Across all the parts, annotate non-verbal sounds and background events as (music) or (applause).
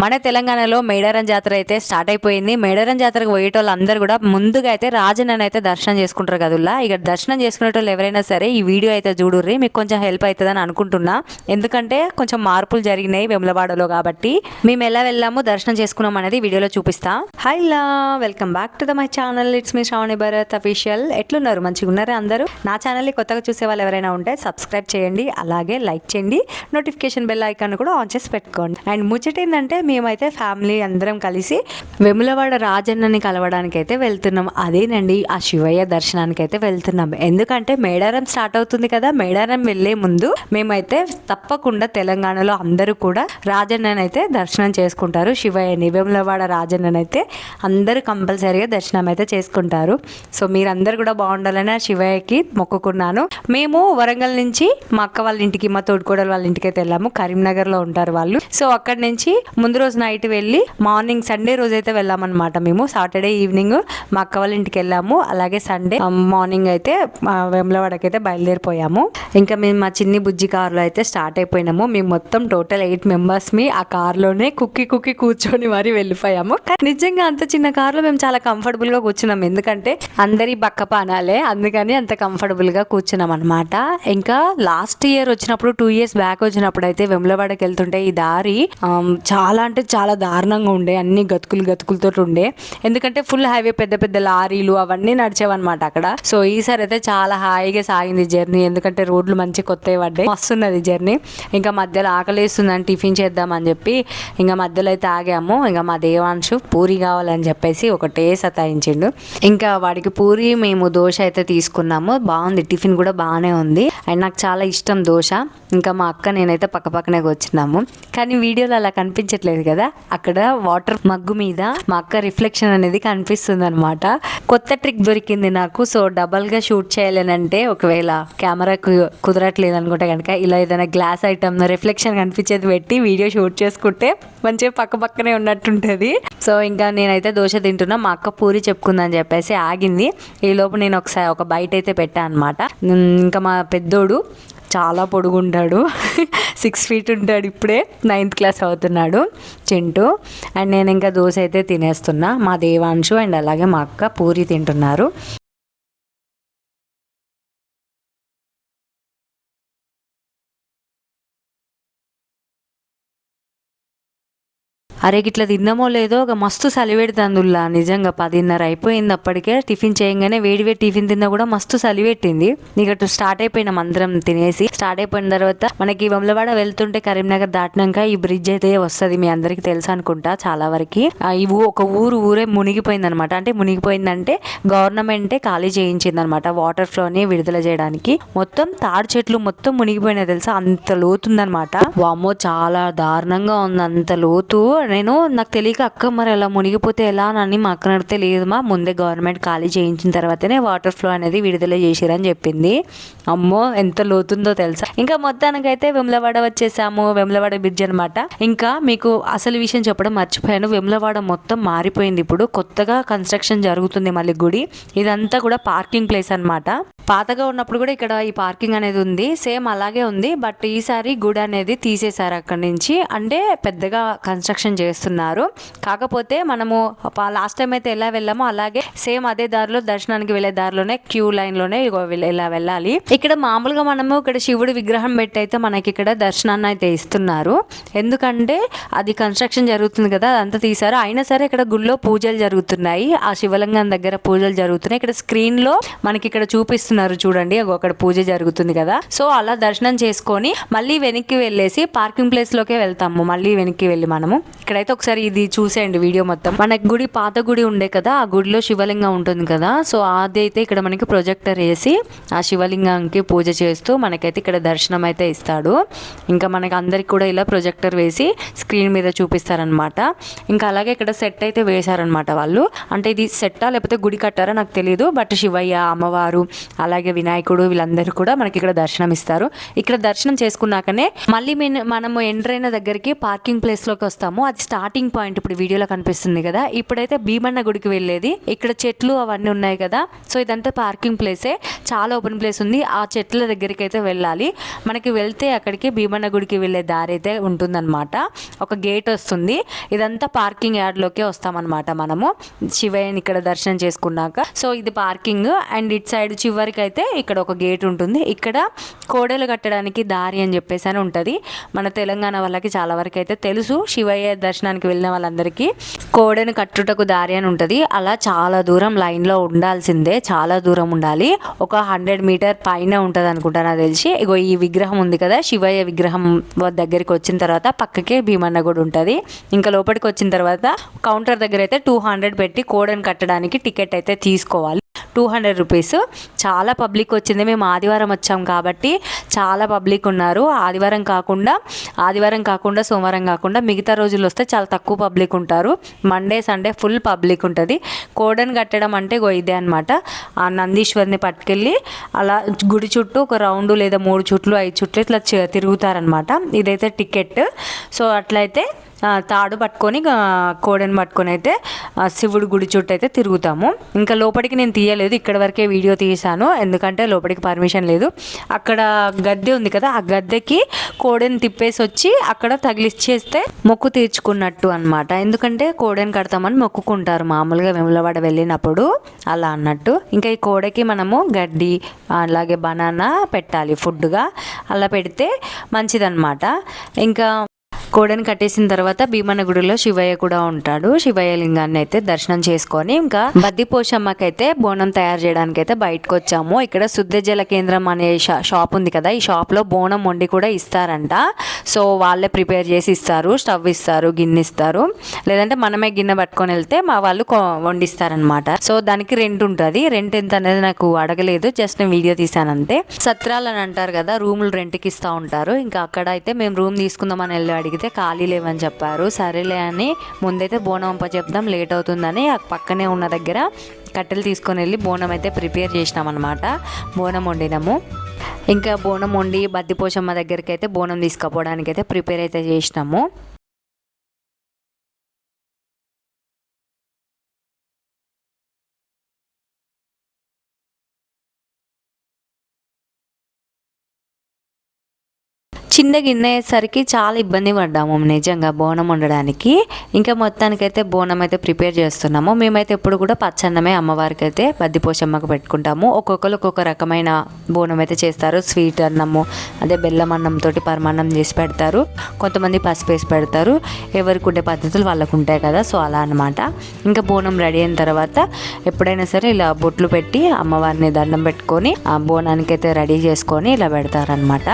మన తెలంగాణలో మేడారం జాతర అయితే స్టార్ట్ అయిపోయింది. మేడారం జాతరకు పోయేటోళ్ళు అందరూ కూడా ముందుగా అయితే రాజన్నని అయితే దర్శనం చేసుకుంటారు కదుల్లా ఇక దర్శనం చేసుకునేటోళ్ళు ఎవరైనా సరే ఈ వీడియో అయితే చూడుర్రి. మీకు కొంచెం హెల్ప్ అవుతుందని అనుకుంటున్నా. ఎందుకంటే కొంచెం మార్పులు జరిగినాయి వెములవాడలో కాబట్టి. మేము ఎలా వెళ్ళాము దర్శనం చేసుకున్నాం అనేది వీడియోలో చూపిస్తా. హైలా welcome back to the my channel it's me Shravani Bharath official ఎట్లున్నారు? మంచిగా ఉన్నారా అందరూ? నా ఛానల్ని కొత్తగా చూసే వాళ్ళు ఎవరైనా ఉంటే సబ్స్క్రైబ్ చేయండి. అలాగే లైక్ చేయండి. నోటిఫికేషన్ బెల్ ఐకాన్ కూడా ఆన్ చేసి పెట్టుకోండి. అండ్ ముచ్చట ఏంటంటే మేమైతే ఫ్యామిలీ అందరం కలిసి వెములవాడ రాజన్నని కలవడానికి అయితే వెళ్తున్నాం. అదేనండి ఆ శివయ్య దర్శనానికి అయితే వెళ్తున్నాం. ఎందుకంటే మేడారం స్టార్ట్ అవుతుంది కదా మేడారం వెళ్ళే ముందు మేమైతే తప్పకుండా తెలంగాణలో అందరూ కూడా రాజన్నని అయితే దర్శనం చేసుకుంటారు. శివయ్యని వెములవాడ రాజన్నని అయితే అందరూ కంపల్సరీగా దర్శనం అయితే చేసుకుంటారు. సో మీరందరూ కూడా బాగుండాలని ఆ శివయ్యకి మొక్కుకున్నాను. మేము వరంగల్ నుంచి మా అక్క వాళ్ళ ఇంటికి మా తోడుకోడలు వాళ్ళ ఇంటికి అయితే వెళ్ళాము. కరీంనగర్లో ఉంటారు వాళ్ళు. సో అక్కడి నుంచి ముందు ముందు రోజు నైట్ వెళ్ళి మార్నింగ్ సండే రోజు అయితే వెళ్ళామన్నమాట మేము. సాటర్డే ఈవినింగ్ మా అక్క వాళ్ళ ఇంటికి వెళ్ళాము. అలాగే సండే మార్నింగ్ um, అయితే ఆ, వేములవాడకి అయితే బయలుదేరిపోయాము. ఇంకా మేము మా చిన్ని బుజ్జి కార్లో అయితే స్టార్ట్ అయిపోయినాము. మేము మొత్తం టోటల్ ఎయిట్ మెంబర్స్ మీ ఆ కార్లోనే కుక్కి కుక్కి కూర్చొని మరి వెళ్ళిపోయాము. కానీ నిజంగా అంత చిన్న కార్లో మేము చాలా కంఫర్టబుల్గా కూర్చున్నాం ఎందుకంటే అందరి బక్క అనాలే అందుకని అంత కంఫర్టబుల్గా కూర్చున్నాం అనమాట ఇంకా లాస్ట్ ఇయర్ వచ్చినప్పుడు టూ ఇయర్స్ బ్యాక్ వచ్చినప్పుడు అయితే వెములవాడకి వెళ్తుంటే ఈ దారి um, చాలా చాలా అంటే చాలా దారుణంగా ఉండే అన్ని గతుకులు గతుకులతో ఉండే. ఎందుకంటే ఫుల్ హైవే పెద్ద పెద్ద లారీలు అవన్నీ నడిచేవన్నమాట అక్కడ. సో ఈసారి అయితే చాలా హాయిగా సాగింది జర్నీ ఎందుకంటే రోడ్లు మంచి కొత్తవి పడ్డాయి. వస్తున్నది జర్నీ ఇంకా మధ్యలో ఆకలేస్తుందని టిఫిన్ చేద్దామని చెప్పి ఇంకా మధ్యలో అయితే ఆగాము. ఇంకా మా దేవాంశు పూరి కావాలని చెప్పేసి ఒకటే సతాయించిండు. ఇంకా వాడికి పూరి మేము దోశ అయితే తీసుకున్నాము. బాగుంది. టిఫిన్ కూడా బాగానే ఉంది. అండ్ నాకు చాలా ఇష్టం దోశ. ఇంకా మా అక్క నేనైతే పక్క పక్కనే వచ్చినాము కానీ వీడియోలో అలా కనిపించట్లేదు. కదా? అక్కడ వాటర్ మగ్గు మీద మా అక్క రిఫ్లెక్షన్ అనేది కనిపిస్తుంది అనమాట కొత్త ట్రిక్ దొరికింది నాకు. సో డబల్గా షూట్ చేయాలనంటే ఒకవేళ కెమెరాకు కుదరట్లేదు అనుకుంటే కనుక ఇలా ఏదైనా గ్లాస్ ఐటమ్ రిఫ్లెక్షన్ కనిపించేది పెట్టి వీడియో షూట్ చేసుకుంటే మంచిగా పక్క పక్కనే ఉన్నట్టుంటది. సో ఇంకా నేనైతే దోశ తింటున్నా. మా అక్క పూరి చెప్పుకుందని చెప్పేసి ఆగింది. ఈ లోపు నేను ఒకసారి ఒక బయట అయితే పెట్టా అనమాట ఇంకా మా పెద్దోడు చాలా పొడుగుంటాడు. (laughs) సిక్స్ ఫీట్ ఉంటాడు ఇప్పుడే. నైన్త్ క్లాస్ అవుతున్నాడు చింటూ. అండ్ నేను ఇంకా దోశ అయితే తినేస్తున్నా. మా దేవాంశు అండ్ అలాగే మా అక్క పూరి తింటున్నారు. అరే ఇట్లా తిన్నామో లేదో ఒక మస్తు సలివెడుతుందిలా నిజంగా పదిన్నర అయిపోయింది అప్పటికే. టిఫిన్ చేయగానే వేడి వేడి టిఫిన్ తిన్నా కూడా మస్తు సలివెట్టింది ఇక స్టార్ట్ అయిపోయినాం అందరం తినేసి. స్టార్ట్ అయిపోయిన తర్వాత మనకి వెమ్లవాడ వెళ్తుంటే కరీంనగర్ దాటినాక ఈ బ్రిడ్జ్ అయితే వస్తుంది మీ అందరికి తెలుసు అనుకుంటా చాలా వరకు. ఈ ఒక ఊరు ఊరే మునిగిపోయింది అనమాట అంటే మునిగిపోయిందంటే గవర్నమెంటే ఖాళీ చేయించింది అనమాట వాటర్ ఫ్లోని విడుదల చేయడానికి. మొత్తం తాడి చెట్లు మొత్తం మునిగిపోయినాయి తెలుసా? అంత లోతుందనమాట. వామో చాలా దారుణంగా ఉంది. అంత లోతు. నేను నాకు తెలియక అక్క మరి అలా మునిగిపోతే ఎలా అని మా అక్క అడిగితే లేదు మా ముందే గవర్నమెంట్ ఖాళీ చేయించిన తర్వాతనే వాటర్ ఫ్లో అనేది విడుదల చేసిరని చెప్పింది. అమ్మో ఎంత లోతుందో తెలుసా? ఇంకా మొత్తానికైతే వెమ్లవాడ వచ్చేసాము వెమ్లవాడ బ్రిడ్జ్ అనమాట ఇంకా మీకు అసలు విషయం చెప్పడం మర్చిపోయాను. వెమ్లవాడ మొత్తం మారిపోయింది ఇప్పుడు. కొత్తగా కన్స్ట్రక్షన్ జరుగుతుంది మళ్ళీ గుడి. ఇదంతా కూడా పార్కింగ్ ప్లేస్ అనమాట పాతగా ఉన్నప్పుడు కూడా ఇక్కడ ఈ పార్కింగ్ అనేది ఉంది. సేమ్ అలాగే ఉంది. బట్ ఈసారి గుడి అనేది తీసేశారు అక్కడి నుంచి. అంటే పెద్దగా కన్స్ట్రక్షన్ చేస్తున్నారు. కాకపోతే మనము లాస్ట్ టైం అయితే ఎలా వెళ్ళామో అలాగే సేమ్ అదే దారిలో దర్శనానికి వెళ్ళే దారిలోనే క్యూ లైన్లోనే ఇలా వెళ్ళాలి. ఇక్కడ మామూలుగా మనము ఇక్కడ శివుడి విగ్రహం పెట్టి అయితే మనకి ఇక్కడ దర్శనాన్ని అయితే ఇస్తున్నారు. ఎందుకంటే అది కన్స్ట్రక్షన్ జరుగుతుంది కదా అదంతా తీశారు. అయినా సరే ఇక్కడ గుళ్ళో పూజలు జరుగుతున్నాయి. ఆ శివలింగం దగ్గర పూజలు జరుగుతున్నాయి. ఇక్కడ స్క్రీన్లో మనకి ఇక్కడ చూపిస్తున్నారు చూడండి అక్కడ పూజ జరుగుతుంది కదా. సో అలా దర్శనం చేసుకొని మళ్ళీ వెనక్కి వెళ్ళేసి పార్కింగ్ ప్లేస్ లోకే వెళ్తాము. మళ్ళీ వెనక్కి వెళ్ళి మనము. ఇక్కడైతే ఒకసారి ఇది చూసేయండి వీడియో మొత్తం. మనకి గుడి పాత గుడి ఉండే కదా ఆ గుడిలో శివలింగం ఉంటుంది కదా. సో అది అయితే ఇక్కడ మనకి ప్రొజెక్టర్ వేసి ఆ శివలింగానికి పూజ చేస్తూ మనకైతే ఇక్కడ దర్శనం అయితే ఇస్తాడు. ఇంకా మనకి అందరికి కూడా ఇలా ప్రొజెక్టర్ వేసి స్క్రీన్ మీద చూపిస్తారనమాట ఇంకా అలాగే ఇక్కడ సెట్ అయితే వేశారనమాట వాళ్ళు. అంటే ఇది సెట్టా లేకపోతే గుడి కట్టారా నాకు తెలియదు బట్ శివయ్య అమ్మవారు అలాగే వినాయకుడు వీళ్ళందరూ కూడా మనకి ఇక్కడ దర్శనం ఇస్తారు ఇక్కడ దర్శనం చేసుకున్నాకనే మళ్ళీ మేము మనము ఎంటర్ అయిన దగ్గరికి పార్కింగ్ ప్లేస్లోకి వస్తాము. అది స్టార్టింగ్ పాయింట్ ఇప్పుడు వీడియోలో కనిపిస్తుంది కదా. ఇప్పుడైతే భీమన్న గుడికి వెళ్ళేది. ఇక్కడ చెట్లు అవన్నీ ఉన్నాయి కదా. సో ఇదంతా పార్కింగ్ ప్లేసే. చాలా ఓపెన్ ప్లేస్ ఉంది. ఆ చెట్ల దగ్గరికి అయితే వెళ్ళాలి. మనకి వెళ్తే అక్కడికి భీమన్న గుడికి వెళ్ళే దారి అయితే ఉంటుందన్నమాట. ఒక గేట్ వస్తుంది. ఇదంతా పార్కింగ్ యార్డ్లోకే వస్తామన్నమాట మనము. శివయ్యని ఇక్కడ దర్శనం చేసుకున్నాక. సో ఇది పార్కింగ్ అండ్ ఇటు సైడ్ చివరి అయితే ఇక్కడ ఒక గేట్ ఉంటుంది. ఇక్కడ కోడలు కట్టడానికి దారి అని చెప్పేసి అని ఉంటుంది. మన తెలంగాణ వాళ్ళకి చాలా వరకు అయితే తెలుసు. శివయ్య దర్శనానికి వెళ్ళిన వాళ్ళందరికీ కోడెను కట్టుటకు దారి అని ఉంటుంది. అలా చాలా దూరం లైన్లో ఉండాల్సిందే. చాలా దూరం ఉండాలి. ఒక హండ్రెడ్ మీటర్ పైన ఉంటుంది అనుకుంటా నాకు తెలిసి. ఇగో ఈ విగ్రహం ఉంది కదా శివయ్య విగ్రహం దగ్గరికి వచ్చిన తర్వాత పక్కకే భీమన్న కూడా ఉంటుంది. ఇంకా లోపలికి వచ్చిన తర్వాత కౌంటర్ దగ్గర అయితే టూ హండ్రెడ్ పెట్టి కోడెను కట్టడానికి టికెట్ అయితే తీసుకోవాలి. Two hundred rupees. చాలా పబ్లిక్ వచ్చింది. మేము ఆదివారం వచ్చాం కాబట్టి చాలా పబ్లిక్ ఉన్నారు. ఆదివారం కాకుండా ఆదివారం కాకుండా సోమవారం కాకుండా మిగతా రోజులు వస్తే చాలా తక్కువ పబ్లిక్ ఉంటారు. మండే సండే ఫుల్ పబ్లిక్ ఉంటుంది. కోడని కట్టడం అంటే గో ఇదే అనమాట ఆ నందీశ్వరిని పట్టుకెళ్ళి అలా గుడి చుట్టూ ఒక రౌండ్ లేదా మూడు చుట్లు ఐదు చుట్లు ఇట్లా తిరుగుతారనమాట ఇదైతే టికెట్. సో అట్లయితే తాడు పట్టుకొని కోడెను కోడని పట్టుకొని అయితే శివుడు గుడి చుట్టూ అయితే తిరుగుతాము. ఇంకా లోపలికి నేను తీయలేదు ఇక్కడ వరకే వీడియో తీసాను ఎందుకంటే లోపలికి పర్మిషన్ లేదు. అక్కడ గద్దె ఉంది కదా ఆ గద్దెకి కోడెని తిప్పేసి వచ్చి అక్కడ తగిలిచ్చేస్తే మొక్కు తీర్చుకున్నట్టు అనమాట ఎందుకంటే కోడని కడతామని మొక్కుకుంటారు మామూలుగా వెములవాడ వెళ్ళినప్పుడు అలా అన్నట్టు. ఇంకా ఈ కోడకి మనము గడ్డి అలాగే బనానా పెట్టాలి ఫుడ్గా అలా పెడితే మంచిదన్నమాట. ఇంకా కోడని కట్టేసిన తర్వాత భీమన్న గుడిలో శివయ్య కూడా ఉంటాడు. శివయ్య లింగాన్ని అయితే దర్శనం చేసుకొని ఇంకా బద్దిపోషమ్మకైతే బోనం తయారు చేయడానికి అయితే బయటకు వచ్చాము ఇక్కడ శుద్ధ జల కేంద్రం అనే షా- షాప్ ఉంది కదా ఈ షాప్లో బోనం వండి కూడా ఇస్తారంట. సో వాళ్ళే ప్రిపేర్ చేసి ఇస్తారు. స్టవ్ ఇస్తారు గిన్నె ఇస్తారు. లేదంటే మనమే గిన్నె పట్టుకొని వెళ్తే మా వాళ్ళు వండిస్తారనమాట సో దానికి రెంట్ ఉంటుంది. రెంట్ ఎంత అనేది నాకు అడగలేదు. జస్ట్ నేను వీడియో తీసాను అంతే సత్రాలు అని అంటారు కదా రూములు రెంట్కి ఇస్తూ ఉంటారు. ఇంకా అక్కడ అయితే మేము రూమ్ తీసుకుందామని వెళ్ళి అడిగితే అయితే ఖాళీ లేవని చెప్పారు. సరేలే అని ముందైతే బోనం పంప చెప్దాం లేట్ అవుతుందని పక్కనే ఉన్న దగ్గర కట్టెలు తీసుకొని వెళ్ళి బోనం అయితే ప్రిపేర్ చేసినాం అనమాట బోనం వండినాము. ఇంకా బోనం వండి బద్దిపోషమ్మ దగ్గరికి అయితే బోనం తీసుకుపోవడానికి అయితే ప్రిపేర్ అయితే చేసినాము. చిన్న గిన్నె అయ్యేసరికి చాలా ఇబ్బంది పడ్డాము నిజంగా బోనం వండడానికి. ఇంకా మొత్తానికైతే బోనం అయితే ప్రిపేర్ చేస్తున్నాము. మేమైతే ఎప్పుడు కూడా పచ్చన్నమే అమ్మవారికి అయితే బద్దిపోషమ్మకు పెట్టుకుంటాము. ఒక్కొక్కరు ఒక్కొక్క రకమైన బోనం అయితే చేస్తారు. స్వీట్ అన్నము అదే బెల్లం అన్నంతో పరమాన్నం చేసి పెడతారు. కొంతమంది పసుపు వేసి పెడతారు. ఎవరికి ఉండే పద్ధతులు వాళ్ళకు ఉంటాయి కదా సో అలా అనమాట ఇంకా బోనం రెడీ అయిన తర్వాత ఎప్పుడైనా సరే ఇలా బొట్లు పెట్టి అమ్మవారిని దండం పెట్టుకొని ఆ బోనానికి అయితే రెడీ చేసుకొని ఇలా పెడతారనమాట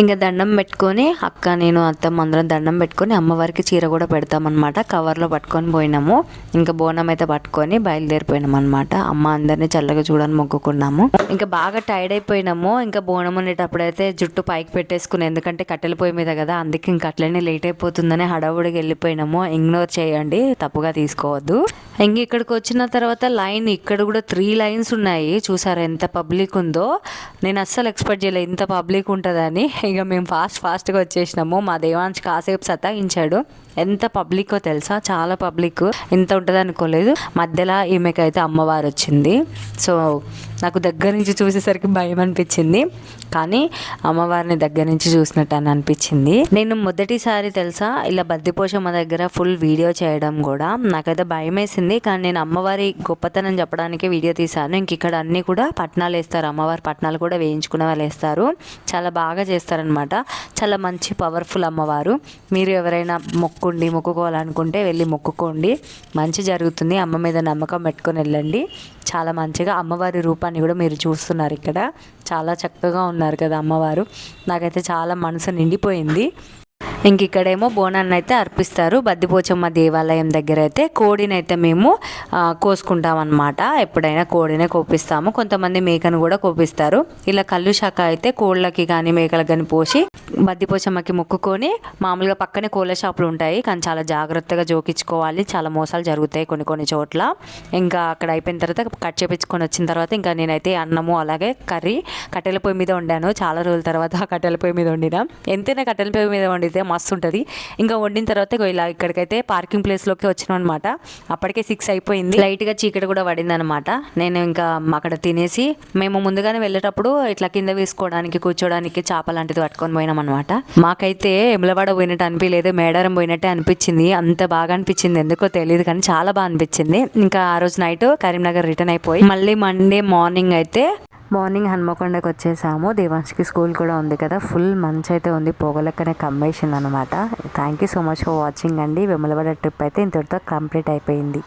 ఇంకా దండం పెట్టుకొని అక్క నేను అత్తమ్మ అందరం దండం పెట్టుకొని అమ్మవారికి చీర కూడా పెడతామన్నమాట. కవర్లో పట్టుకొని పోయినాము. ఇంకా బోనం అయితే పట్టుకొని బయలుదేరిపోయినాం అనమాట అమ్మ అందరినీ చల్లగా చూడని మొక్కుకున్నాము. ఇంకా బాగా టైర్డ్ అయిపోయినాము. ఇంకా బోనం ఉండేటప్పుడైతే జుట్టు పైకి పెట్టేసుకుని ఎందుకంటే కట్టెల పొయ్యి మీద కదా అందుకే ఇంకా అట్లనే లేట్ అయిపోతుందని హడావుడికి వెళ్ళిపోయినాము. ఇగ్నోర్ చేయండి తప్పుగా తీసుకోవద్దు. ఇంక ఇక్కడికి వచ్చిన తర్వాత లైన్ ఇక్కడ కూడా త్రీ లైన్స్ ఉన్నాయి. చూసారా ఎంత పబ్లిక్ ఉందో? నేను అస్సలు ఎక్స్పెక్ట్ చేయలేదు ఇంత పబ్లిక్ ఉంటుందని. ఇక మేము ఫాస్ట్ ఫాస్ట్గా వచ్చేసినాము. మా దేవాంశ్ కాసేపు సతాయించాడు. ఎంత పబ్లిక్కో తెలుసా? చాలా పబ్లిక్ ఇంత ఉంటుంది అనుకోలేదు. మధ్యలో ఈమెకైతే అమ్మవారు వచ్చింది సో నాకు దగ్గర నుంచి చూసేసరికి భయం అనిపించింది. కానీ అమ్మవారిని దగ్గర నుంచి చూసినట్టు అని అనిపించింది. నేను మొదటిసారి తెలుసా ఇలా బద్దిపోషమ్మ దగ్గర ఫుల్ వీడియో చేయడం కూడా. నాకైతే భయం వేసింది కానీ నేను అమ్మవారి గొప్పతనం చెప్పడానికి వీడియో తీశాను. ఇంక ఇక్కడ అన్నీ కూడా పట్నాలు వేస్తారు. అమ్మవారి పట్నాలు కూడా వేయించుకునే వాళ్ళు వేస్తారు. చాలా బాగా చేస్తారనమాట చాలా మంచి పవర్ఫుల్ అమ్మవారు. మీరు ఎవరైనా మొక్కుకోండి మొక్కుకోవాలనుకుంటే వెళ్ళి మొక్కుకోండి. మంచి జరుగుతుంది. అమ్మ మీద నమ్మకం పెట్టుకొని వెళ్ళండి. చాలా మంచిగా అమ్మవారి రూపాన్ని కూడా మీరు చూస్తున్నారు ఇక్కడ. చాలా చక్కగా ఉన్నారు కదా అమ్మవారు. నాకైతే చాలా మనసు నిండిపోయింది. ఇంక ఇక్కడేమో బోనాన్ని అయితే అర్పిస్తారు. బద్దిపోచమ్మ దేవాలయం దగ్గర అయితే కోడిని అయితే మేము కోసుకుంటాం అనమాట ఎప్పుడైనా కోడినే కోపిస్తాము. కొంతమంది మేకను కూడా కోపిస్తారు. ఇలా కళ్ళు శాఖ అయితే కోళ్ళకి కానీ మేకలకు కానీ పోసి బద్దిపోచమ్మకి మొక్కుకొని మామూలుగా పక్కనే కోళ్ళ షాపులు ఉంటాయి. కానీ చాలా జాగ్రత్తగా జోకించుకోవాలి. చాలా మోసాలు జరుగుతాయి కొన్ని కొన్ని చోట్ల. ఇంకా అక్కడ అయిపోయిన తర్వాత కట్ చేపించుకొని వచ్చిన తర్వాత ఇంకా నేనైతే అన్నము అలాగే కర్రీ కట్టెల పొయ్యి మీద వండాను. చాలా రోజుల తర్వాత ఆ కట్టెల పొయ్యి మీద వండినా. ఎంతైనా కట్టెల పొయ్యి మీద వండితే మస్తు ఉంటుంది ఇంకా వండిన తర్వాత ఇలా ఇక్కడికైతే పార్కింగ్ ప్లేస్లోకి వచ్చినాం అనమాట అప్పటికే సిక్స్ అయిపోయింది. లైట్గా చీకటి కూడా పడింది అనమాట నేను ఇంకా అక్కడ తినేసి మేము ముందుగానే వెళ్ళేటప్పుడు ఇట్లా కింద వేసుకోవడానికి కూర్చోడానికి చేప లాంటిది పట్టుకొని పోయినాం అనమాట మాకైతే ఎమ్లవాడ పోయినట్టు అనిపించలేదు మేడారం పోయినట్టే అనిపించింది. అంత బాగా అనిపించింది. ఎందుకో తెలియదు కానీ చాలా బాగా అనిపించింది. ఇంకా ఆ రోజు నైట్ కరీంనగర్ రిటర్న్ అయిపోయి మళ్ళీ మండే మార్నింగ్ అయితే మార్నింగ్ హన్మకొండకి వచ్చేసాము దేవాంశ్కి స్కూల్ కూడా ఉంది కదా. ఫుల్ మంచి అయితే ఉంది. పొగలెక్కనే కమ్మేసింది అనమాట thank you so much for watching అండి. వెమలవాడ ట్రిప్ అయితే ఇంతటితో కంప్లీట్ అయిపోయింది.